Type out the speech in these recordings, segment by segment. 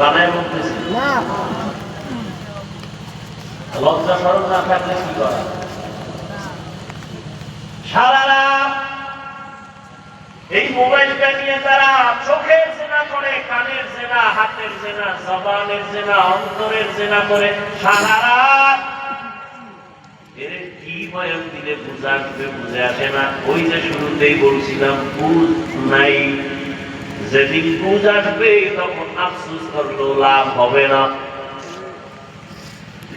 বানায় বলতেছি। লজ্জা সরম না থাকলে কি করা? সারা রাত এই মোবাইলটা নিয়ে তারা চোখের জেনা করে কানের জেনা হাতের জেনা জবানের জেনা অন্তরের জেনা করে। সারা রাত এর কি বয়ান দিলে বুঝা আসবে বুঝে আসে না। ওই যে শুরুতেই বলছিলাম বুঝ নাই। যেদিন বুঝ আসবে, তখন আফসোস করলেও লাভ হবে না।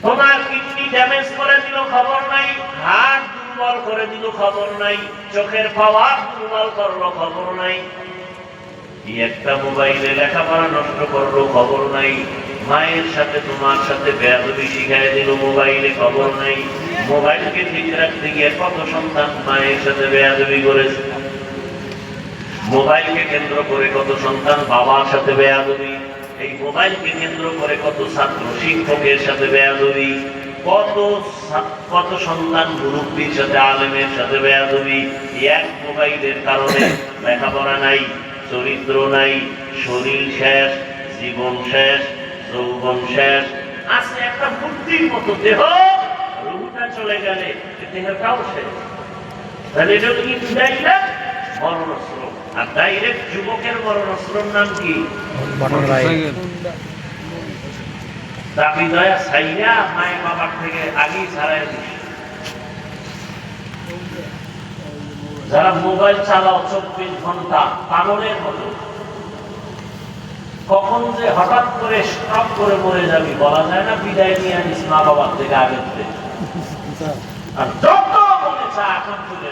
তোমার কিডনি ড্যামেজ করে দিল, খবর নাই। হার্ট দুর্বল করে দিল, খবর নাই। চোখের পাওয়ার দুর্বল করল, খবর নাই। একটা মোবাইলে লেখাপড়া নষ্ট করল, খবর নাই। মায়ের সাথে, তোমার সাথে বেয়াদবি শিখাই দিল, মোবাইলে খবর নাই। মোবাইলকে ঠিক রাখতে গিয়ে কত সন্তান মায়ের সাথে বেয়াদবি করেছে। মোবাইলকে কেন্দ্র করে কত সন্তান বাবার সাথে বেয়াদবি, এই মোবাইলকে কেন্দ্র করে কত ছাত্র শিক্ষকের সাথে বেয়াদবি, কত কত সন্তান মুরব্বীর সাথে, আলেমের সাথে বেয়াদবি এক মোবাইলের কারণে লেখাপড়া নাই, চরিত্র নাই, শরীর শেষ, জীবন শেষ, যৌবন শেষ। আছে একটা বুদ্ধির মতো দেহ চলে গেলে দেহটাও শেষ। তাহলে এটা মরণাশ্রম আর ডাইরেক্ট যুবকের মরণাশ্রম নাম কি? দাবি দয়া ছাইয়া মায়ের বাবার থেকে আগেই ছাড়াই দিছে যারা মোবাইল চালাও চব্বিশ ঘণ্টা পাগলের মতো। কখন যে হঠাৎ করে স্টপ করে মরে যাবি বলা যায় না বিদায় নিয়ে আনিস মা বাবার থেকে আগের থেকে। আর যত মনে চা এখন চলে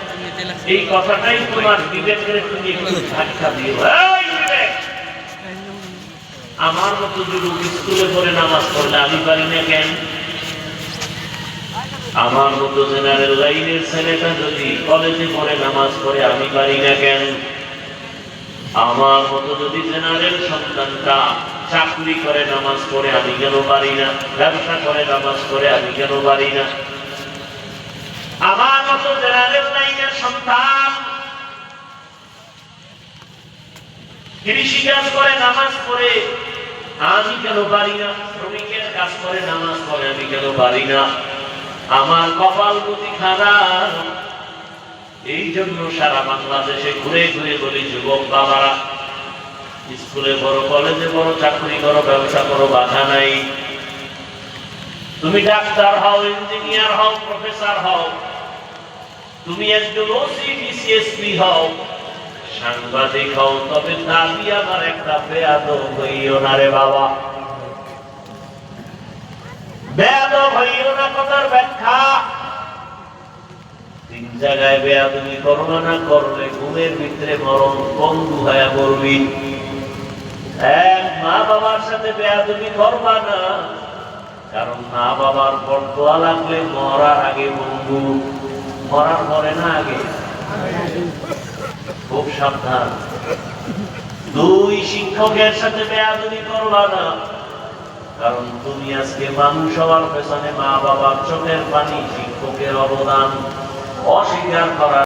এই কথাটাই তোমার বিবেকের তুমি একটু ধাক্কা দিও। আমার মতো যুবক স্কুলে পড়ে নামাজ পড়লে আমি পারি না কেন? আমার মতো জেনারেল লাইনের ছেলেটা যদি কলেজে পড়ে নামাজ পড়ে আমি পারি না কেন? আমার মতো যদি জেনারেল সন্তানটা চাকরি করে নামাজ পড়ে আমি কেন পারি না? ব্যবসা করে নামাজ পড়ে আমি কেন পারি না? আমার মতো সন্তান। করে, নামাজ পড়ে। আমি কেন পারি না? শ্রমিকের কাজ করে, নামাজ পড়ে, আমি কেন পারি না? আমার কপাল প্রতি খারাপ। এই জন্য সারা বাংলাদেশে ঘুরে ঘুরে বলি, যুবক বাবারা, স্কুলে বড়, কলেজে বড়, চাকরি করো, ব্যবসা করো, বাধা নাই। তুমি ডাক্তার হও, ইঞ্জিনিয়ার হও, প্রফেসর হও। তুমি একজন ওসি ডিসিএসপি হও, সাংবাদিক হও, তবে দাবি আমার একটা বেয়াদ হইও না রে বাবা। বেয়াদ হইও না কথার ব্যাখ্যা। তিন জায়গায় বেয়াদবি করব না, করলে ঘুমের ভিতরে মরণ বন্ধু হয়ে বলবি এক মা বাবার সাথে বেয়াদবি করবা না, কারণ মা বাবার বটদোয়া লাগলে মরার আগে বন্ধু। মরার পরে না আগে। খুব সাবধান। দুই শিক্ষকের সাথে বেয়াদবি করবা না। কারণ তুমি আজকে মানুষ হওয়ার পেছনে মা বাবার চোখের পানি শিক্ষকের অবদান অস্বীকার করা